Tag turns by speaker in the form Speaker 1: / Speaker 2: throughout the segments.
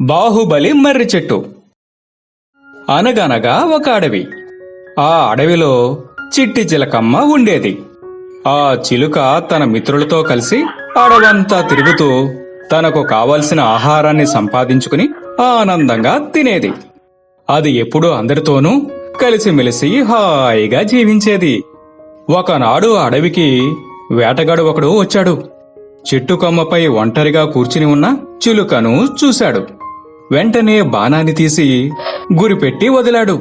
Speaker 1: బాహుబలి మర్రి చెట్టు. అనగనగా ఒక అడవి. ఆ అడవిలో చిట్టి చిలకమ్మ ఉండేది. ఆ చిలుక తన మిత్రులతో కలిసి అడవంతా తిరుగుతూ తనకు కావలసిన ఆహారాన్ని సంపాదించుకుని ఆనందంగా తినేది. అది ఎప్పుడూ అందరితోనూ కలిసిమెలిసి హాయిగా జీవించేది. ఒకనాడు అడవికి వేటగాడు ఒకడు వచ్చాడు. చెట్టు కొమ్మపై ఒంటరిగా కూర్చుని ఉన్న చిలుకను చూశాడు. వెంటనే బాణాన్ని తీసి గురిపెట్టి వదిలాడు.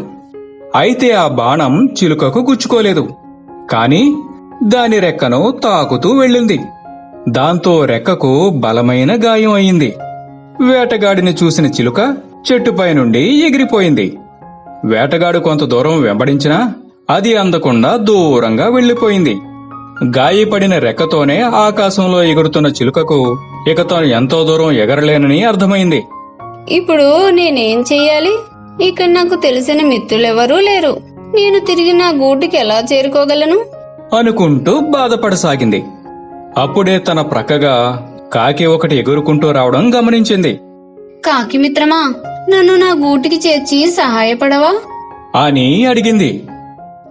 Speaker 1: అయితే ఆ బాణం చిలుకకు గుచ్చుకోలేదు. కాని దాని రెక్కను తాకుతూ వెళ్ళింది. దాంతో రెక్కకు బలమైన గాయం అయింది. వేటగాడిని చూసిన చిలుక చెట్టుపై నుండి ఎగిరిపోయింది. వేటగాడు కొంత దూరం వెంబడించినా అది అందకుండా దూరంగా వెళ్ళిపోయింది గాయపడిన రెక్కతోనే ఆకాశంలో ఎగురుతున్న చిలుకకు ఇక తాను ఎంతో దూరం ఎగరలేనని అర్థమైంది.
Speaker 2: ఇప్పుడు నేనేం చెయ్యాలి? ఇక్కడ నాకు తెలిసిన మిత్రులెవరూ లేరు. నేను తిరిగి నా గూటికి ఎలా చేరుకోగలను?
Speaker 1: అనుకుంటూ బాధపడసాగింది. అప్పుడే తన ప్రక్కగా కాకి ఒకటి ఎగురుకుంటూ రావడం గమనించింది.
Speaker 2: కాకి మిత్రమా నన్ను నా గూటికి చేర్చి సహాయపడవా?
Speaker 1: అని అడిగింది.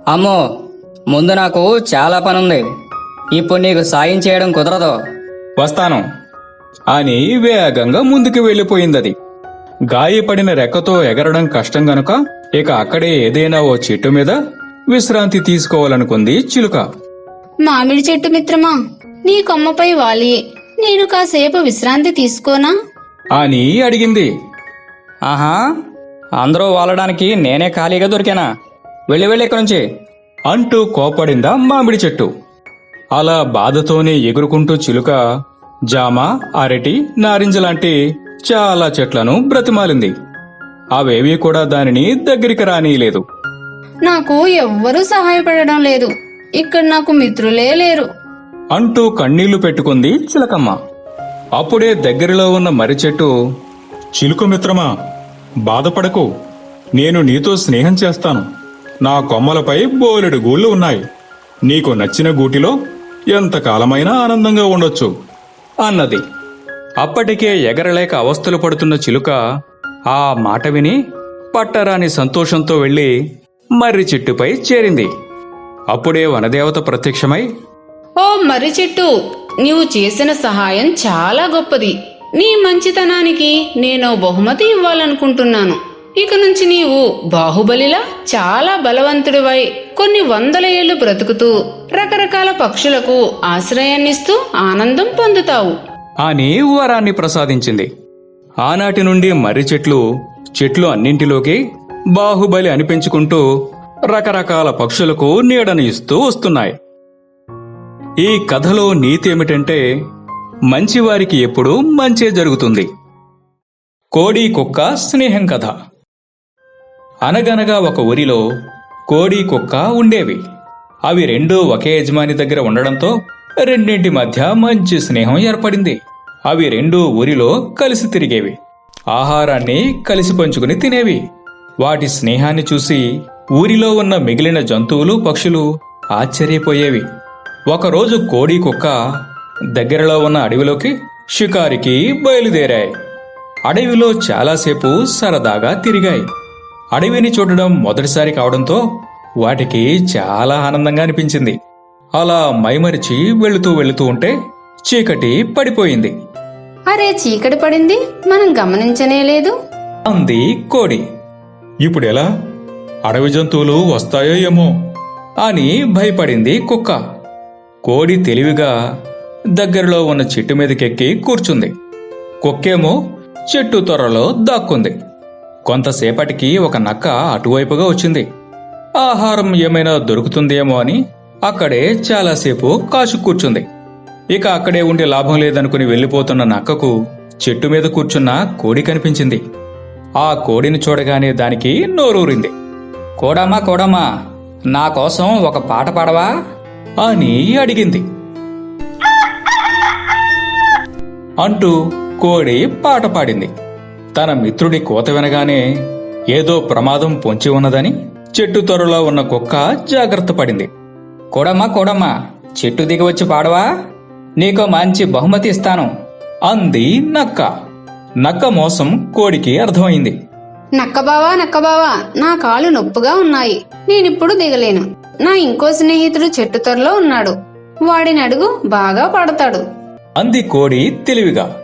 Speaker 3: అమ్మో ముందు నాకు చాలా పనుంది. ఇప్పుడు నీకు సాయం చేయడం కుదరదు.
Speaker 1: వస్తాను. అని వేగంగా ముందుకు వెళ్ళిపోయిందది గాయపడిన రెక్కతో ఎగరడం కష్టం గనుక ఇక అక్కడే ఏదైనా ఓ చెట్టు మీద విశ్రాంతి తీసుకోవాలనుకుంది చిలుక.
Speaker 2: మామిడి చెట్టు మిత్రమా నీ కొమ్మపై వాలి. నేను కాసేపు విశ్రాంతి తీసుకోనా?
Speaker 1: అని అడిగింది.
Speaker 3: ఆహా అందరూ వాలడానికి నేనే ఖాళీగా దొరికానా? వెళ్ళి వెళ్ళి ఇక్కడి నుంచి.
Speaker 1: అంటూ కోపడిందా మామిడి చెట్టు. అలా బాధతోనే ఎగురుకుంటూ చిలుక జామ అరటి నారింజ లాంటి చాలా చెట్లను బ్రతిమాలింది. అవేవీ కూడా దానిని దగ్గరికి రానీయలేదు.
Speaker 2: నాకు ఎవ్వరూ సహాయపడడం లేదు. ఇక్కడ నాకు మిత్రులే లేరు.
Speaker 1: అంటూ కన్నీళ్ళు పెట్టుకుంది చిలకమ్మ. అప్పుడే దగ్గరలో ఉన్న మర్రి చెట్టు చిలుక మిత్రమా బాధపడకు. నేను నీతో స్నేహం చేస్తాను. నా కొమ్మలపై బోలెడు గూళ్ళు ఉన్నాయి. నీకు నచ్చిన గూటిలో ఎంతకాలమైనా ఆనందంగా ఉండొచ్చు అన్నది. అప్పటికే ఎగరలేక అవస్థలు పడుతున్న చిలుక ఆ మాట విని పట్టరాని సంతోషంతో వెళ్ళి మర్రి చెట్టుపై చేరింది. అప్పుడే వనదేవత ప్రత్యక్షమై
Speaker 2: ఓ మర్రి చెట్టు నీవు చేసిన సహాయం చాలా గొప్పది. నీ మంచితనానికి నేను బహుమతి ఇవ్వాలనుకుంటున్నాను. ఇక నుంచి నీవు బాహుబలిలా చాలా బలవంతుడివై కొన్ని వందల ఏళ్ళు బ్రతుకుతూ రకరకాల పక్షులకు ఆశ్రయాన్నిస్తూ ఆనందం పొందుతావు.
Speaker 1: అని వరాన్ని ప్రసాదించింది. ఆనాటి నుండి మర్రి చెట్లు చెట్లు అన్నింటిలోకి బాహుబలి అనిపించుకుంటూ రకరకాల పక్షులకు నీడను ఇస్తూ వస్తున్నాయి. ఈ కథలో నీతి ఏమిటంటే మంచివారికి ఎప్పుడూ మంచే జరుగుతుంది. కోడి కుక్క స్నేహం కథ. అనగనగా ఒక ఊరిలో కోడి కుక్క ఉండేవి. అవి రెండూ ఒకే యజమాని దగ్గర ఉండడంతో రెండింటి మధ్య మంచి స్నేహం ఏర్పడింది. అవి రెండూ ఊరిలో కలిసి తిరిగేవి. ఆహారాన్ని కలిసి పంచుకుని తినేవి. వాటి స్నేహాన్ని చూసి ఊరిలో ఉన్న మిగిలిన జంతువులు పక్షులు ఆశ్చర్యపోయేవి. ఒకరోజు కోడి కుక్క దగ్గరలో ఉన్న అడవిలోకి షికారికి బయలుదేరాయి. అడవిలో చాలాసేపు సరదాగా తిరిగాయి. అడవిని చూడడం మొదటిసారి కావడంతో వాటికి చాలా ఆనందంగా అనిపించింది. అలా మైమరిచి వెళుతూ వెళుతూ ఉంటే చీకటి పడిపోయింది.
Speaker 2: అరే చీకటి పడింది? మనం గమనించనే లేదు.
Speaker 1: అంది కోడి. ఇప్పుడెలా అడవి జంతువులు వస్తాయో ఏమో అని భయపడింది కుక్క. కోడి తెలివిగా దగ్గరలో ఉన్న చెట్టు మీదకెక్కి కూర్చుంది. కుక్కేమో చెట్టు త్వరలో దాక్కుంది. కొంతసేపటికి ఒక నక్క అటువైపుగా వచ్చింది. ఆహారం ఏమైనా దొరుకుతుందేమో అని అక్కడే చాలాసేపు కాచు కూర్చుంది. ఇక అక్కడే ఉండి లాభం లేదనుకుని వెళ్ళిపోతున్న నక్కకు చెట్టు మీద కూర్చున్న కోడి కనిపించింది. ఆ కోడిని చూడగానే దానికి నోరూరింది.
Speaker 3: కోడమ్మా కోడమ్మా నా కోసం ఒక పాట పాడవా?
Speaker 1: అని అడిగింది. అంటూ కోడి పాట పాడింది. తన మిత్రుడి కోత వినగానే ఏదో ప్రమాదం పొంచి ఉన్నదని చెట్టు త్వరలో ఉన్న కుక్క జాగ్రత్త పడింది.
Speaker 3: కోడమ్మా కోడమ్మా చెట్టు దిగి వచ్చి పాడవా? నీకో మంచి బహుమతి ఇస్తాను.
Speaker 1: అంది నక్క. నక్క మోసం కోడికి అర్థమైంది.
Speaker 2: నక్కబావా నక్కబావా నా కాళ్ళు నొప్పుగా ఉన్నాయి. నేనిప్పుడు దిగలేను. నా ఇంకో స్నేహితుడు చెట్టు త్వరలో ఉన్నాడు. వాడిని అడుగు బాగా పడతాడు.
Speaker 1: అంది కోడి తెలివిగా.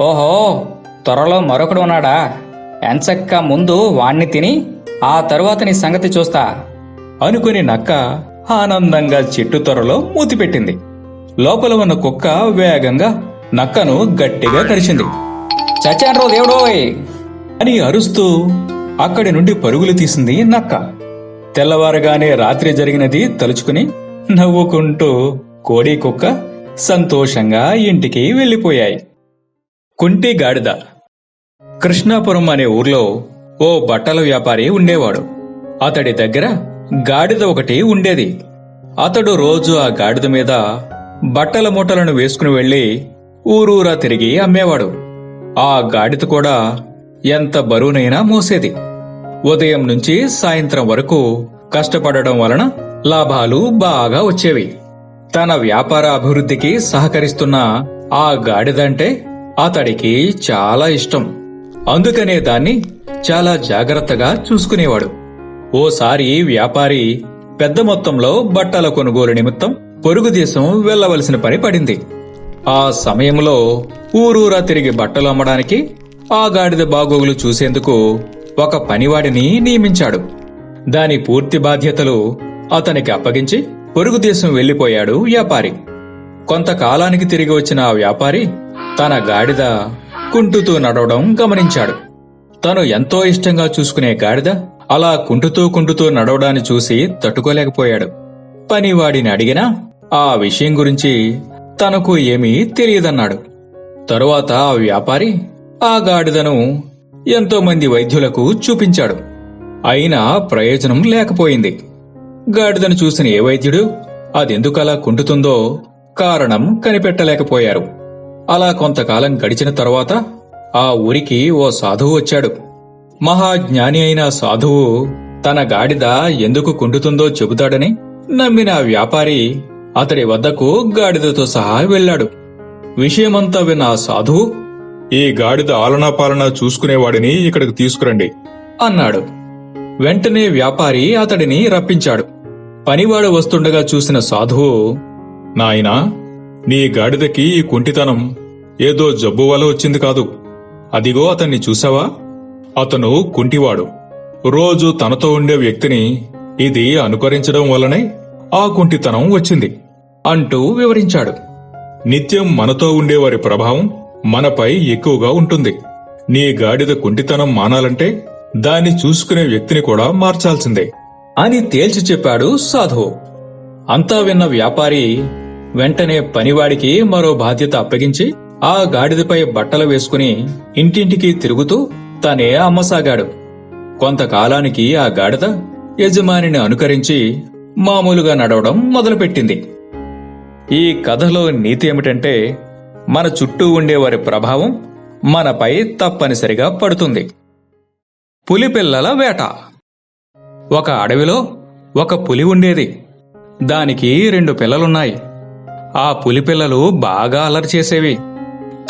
Speaker 3: ఓహో త్వరలో మరొకడు ఉన్నాడా? ఎంచక్క ముందు వాణ్ణి తిని ఆ తరువాత నీ సంగతి చూస్తా.
Speaker 1: అనుకుని నక్క ఆనందంగా చెట్టు త్వరలో మూతిపెట్టింది లోపల ఉన్న కుక్క వేగంగా నక్కను గట్టిగా కరిచింది.
Speaker 3: చచ్చాన్రో దేవుడోయ్!
Speaker 1: అని అరుస్తూ అక్కడి నుండి పరుగులు తీసింది నక్క. తెల్లవారగానే రాత్రి జరిగినది తలుచుకుని నవ్వుకుంటూ కోడి కుక్క సంతోషంగా ఇంటికి వెళ్ళిపోయాయి. కుంటి గాడిద. కృష్ణాపురం అనే ఊర్లో ఓ బట్టల వ్యాపారి ఉండేవాడు. అతడి దగ్గర గాడిద ఒకటి ఉండేది. అతడు రోజు ఆ గాడిద మీద బట్టల మూటలను వేసుకుని వెళ్ళి ఊరూరా తిరిగి అమ్మేవాడు. ఆ గాడిద కూడా ఎంత బరువునైనా మోసేది. ఉదయం నుంచి సాయంత్రం వరకు కష్టపడడం వలన లాభాలు బాగా వచ్చేవి. తన వ్యాపార అభివృద్ధికి సహకరిస్తున్న ఆ గాడిదంటే అతడికి చాలా ఇష్టం. అందుకనే దాన్ని చాలా జాగ్రత్తగా చూసుకునేవాడు. ఓసారి వ్యాపారి పెద్ద మొత్తంలో బట్టల కొనుగోలు నిమిత్తం పొరుగు దేశం వెళ్ళవలసిన పని పడింది. ఆ సమయంలో ఊరూరా తిరిగి బట్టలు అమ్మడానికి ఆ గాడిద బాగోగులు చూసేందుకు ఒక పనివాడిని నియమించాడు. దాని పూర్తి బాధ్యతలు అతనికి అప్పగించి పొరుగు దేశం వెళ్ళిపోయాడు వ్యాపారి. కొంతకాలానికి తిరిగి వచ్చిన ఆ వ్యాపారి తన గాడిద కుంటుతూ నడవడం గమనించాడు. తను ఎంతో ఇష్టంగా చూసుకునే గాడిద అలా కుంటుతూ కుంటుతూ నడవడాన్ని చూసి తట్టుకోలేకపోయాడు. పనివాడిని అడిగినా ఆ విషయం గురించి తనకు ఏమీ తెలియదన్నాడు. తరువాత ఆ వ్యాపారి ఆ గాడిదను ఎంతోమంది వైద్యులకు చూపించాడు. అయినా ప్రయోజనం లేకపోయింది. గాడిదను చూసిన ఏ వైద్యుడు అదెందుకలా కుంటుతుందో కారణం కనిపెట్టలేకపోయారు. అలా కొంతకాలం గడిచిన తరువాత ఆ ఊరికి ఓ సాధువు వచ్చాడు. మహాజ్ఞాని అయిన సాధువు తన గాడిద ఎందుకు కుంటుతుందో చెబుతాడని నమ్మిన వ్యాపారి అతడి వద్దకు గాడిదతో సహా వెళ్ళాడు. విషయమంతా విన్న సాధువు
Speaker 4: ఈ గాడిద ఆలనా పాలన చూసుకునేవాడిని ఇక్కడికి తీసుకురండి
Speaker 1: అన్నాడు. వెంటనే వ్యాపారి అతడిని రప్పించాడు. పనివాడు వస్తుండగా చూసిన సాధువు
Speaker 4: నాయనా నీ గాడిదకి ఈ కుంటితనం ఏదో జబ్బు వల్ల వచ్చింది కాదు. అదిగో అతన్ని చూసావా? అతను కుంటివాడు. రోజు తనతో ఉండే వ్యక్తిని ఇది అనుకరించడం వల్లనే ఆ కుంటితనం వచ్చింది
Speaker 1: అంటూ వివరించాడు.
Speaker 4: నిత్యం మనతో ఉండేవారి ప్రభావం మనపై ఎక్కువగా ఉంటుంది. నీ గాడిద కుంటితనం మానాలంటే దాన్ని చూసుకునే వ్యక్తిని కూడా మార్చాల్సిందే
Speaker 1: అని తేల్చి చెప్పాడు సాధువు. అంతా విన్న వ్యాపారి వెంటనే పనివాడికి మరో బాధ్యత అప్పగించి ఆ గాడిదపై బట్టలు వేసుకుని ఇంటింటికి తిరుగుతూ తనే అమ్మసాగాడు. కొంతకాలానికి ఆ గాడిద యజమానిని అనుకరించి మామూలుగా నడవడం మొదలుపెట్టింది. ఈ కథలో నీతి ఏమిటంటే మన చుట్టూ ఉండేవారి ప్రభావం మనపై తప్పనిసరిగా పడుతుంది. పులిపిల్లల వేట. ఒక అడవిలో ఒక పులి ఉండేది. దానికి రెండు పిల్లలున్నాయి. ఆ పులి పిల్లలు బాగా అలరి చేసేవి.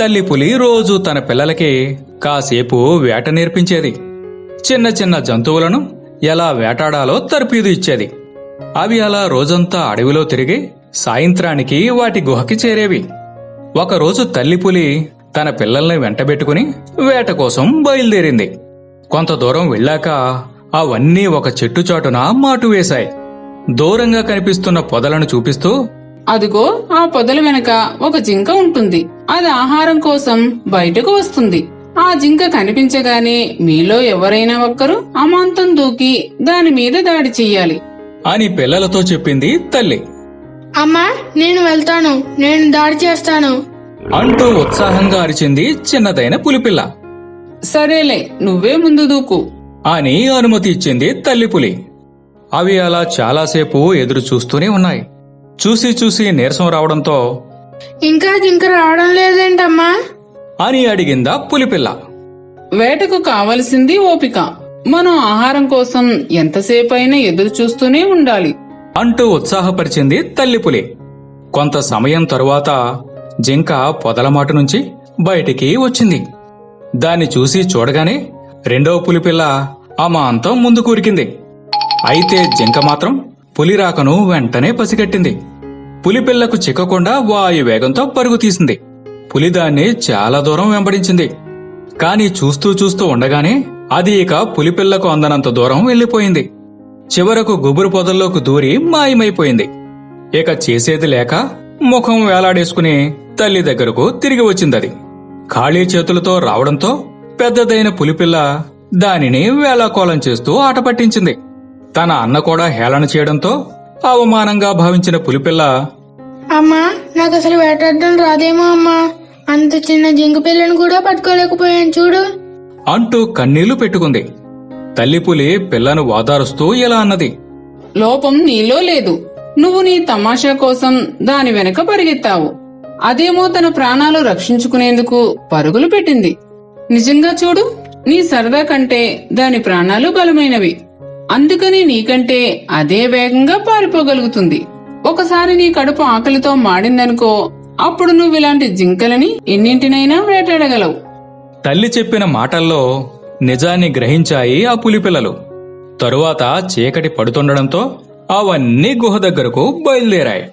Speaker 1: తల్లి పులి రోజు తన పిల్లలకి కాసేపు వేట నేర్పించేది. చిన్న చిన్న జంతువులను ఎలా వేటాడాలో తర్పీదు ఇచ్చేది. అవి అలా రోజంతా అడవిలో తిరిగి సాయంత్రానికి వాటి గుహకి చేరేవి. ఒకరోజు తల్లి పులి తన పిల్లల్ని వెంటబెట్టుకుని వేట కోసం బయలుదేరింది. కొంత దూరం వెళ్ళాక అవన్నీ ఒక చెట్టు చాటున మాటు వేశాయి. దూరంగా కనిపిస్తున్న పొదలను చూపిస్తూ
Speaker 5: అదిగో ఆ పొదల వెనక ఒక జింక ఉంటుంది. అది ఆహారం కోసం బయటకు వస్తుంది. ఆ జింక కనిపించగానే మీలో ఎవరైనా ఒక్కరు అమాంతం దూకి దాని మీద దాడి చెయ్యాలి.
Speaker 1: అని పిల్లలతో చెప్పింది తల్లి.
Speaker 6: అమ్మా నేను వెళ్తాను. నేను దాడి చేస్తాను.
Speaker 1: అంటూ ఉత్సాహంగా అరిచింది చిన్నదైన పులిపిల్ల.
Speaker 5: సరేలే నువ్వే ముందు దూకు.
Speaker 1: అని అనుమతి ఇచ్చింది తల్లి పులి. అవి అలా చాలాసేపు ఎదురు చూస్తూనే ఉన్నాయి. చూసి చూసి నీరసం రావడంతో
Speaker 6: ఇంకా జింక రావడం లేదేంటమ్మా
Speaker 1: అని అడిగిందా పులిపిల్ల.
Speaker 5: వేటకు కావలసింది ఓపిక. మనం ఆహారం కోసం ఎంతసేపైనా ఎదురు చూస్తూనే ఉండాలి.
Speaker 1: అంటూ ఉత్సాహపరిచింది తల్లి పులి. కొంత సమయం తరువాత జింక పొదలమాటు నుంచి బయటికి వచ్చింది. దాన్ని చూసి చూడగానే రెండవ పులిపిల్ల అమాంతం ముందు కూరికింది అయితే జింక మాత్రం పులి రాకను వెంటనే పసిగట్టింది. పులిపిల్లకు చిక్కకుండా వాయు వేగంతో పరుగు తీసింది. పులి దాన్ని చాలా దూరం వెంబడించింది. కాని చూస్తూ చూస్తూ ఉండగానే అది ఇక పులిపిల్లకు అందనంత దూరం వెళ్ళిపోయింది చివరకు గుబురు పొదల్లోకి దూరి మాయమైపోయింది. ఇక చేసేది లేక ముఖం వేలాడేసుకుని తల్లి దగ్గరకు తిరిగి వచ్చిందది. ఖాళీ చేతులతో రావడంతో పెద్దదైన పులిపిల్ల దానిని వేలాకోలం చేస్తూ ఆట పట్టించింది. తన అన్న కూడా హేళన చేయడంతో అవమానంగా భావించిన పులిపిల్ల
Speaker 6: అమ్మా నాకు అసలు వేటాడడం రాదేమో అమ్మా. అంత చిన్న జింక పిల్లను కూడా పట్టుకోలేకపోయాను చూడు.
Speaker 1: అంటూ కన్నీళ్ళు పెట్టుకుంది. తల్లి పులి పిల్లను వాదారుస్తూ ఇలా అన్నది?
Speaker 5: లోపం నీలో లేదు. నువ్వు నీ తమాషా కోసం దాని వెనక పరిగెత్తావు. అదేమో తన ప్రాణాలు రక్షించుకునేందుకు పరుగులు పెట్టింది. నిజంగా చూడు నీ సరదా కంటే దాని ప్రాణాలు బలమైనవి. అందుకని నీకంటే అదే వేగంగా పారిపోగలుగుతుంది. ఒకసారి నీ కడుపు ఆకలితో మాడిందనుకో అప్పుడు నువ్వు ఇలాంటి జింకలని ఎన్నింటినైనా వేటాడగలవు.
Speaker 1: తల్లి చెప్పిన మాటల్లో నిజాన్ని గ్రహించాయి ఆ పులిపిల్లలు తరువాత చీకటి పడుతుండడంతో అవన్నీ గుహ దగ్గరకు బయలుదేరాయి.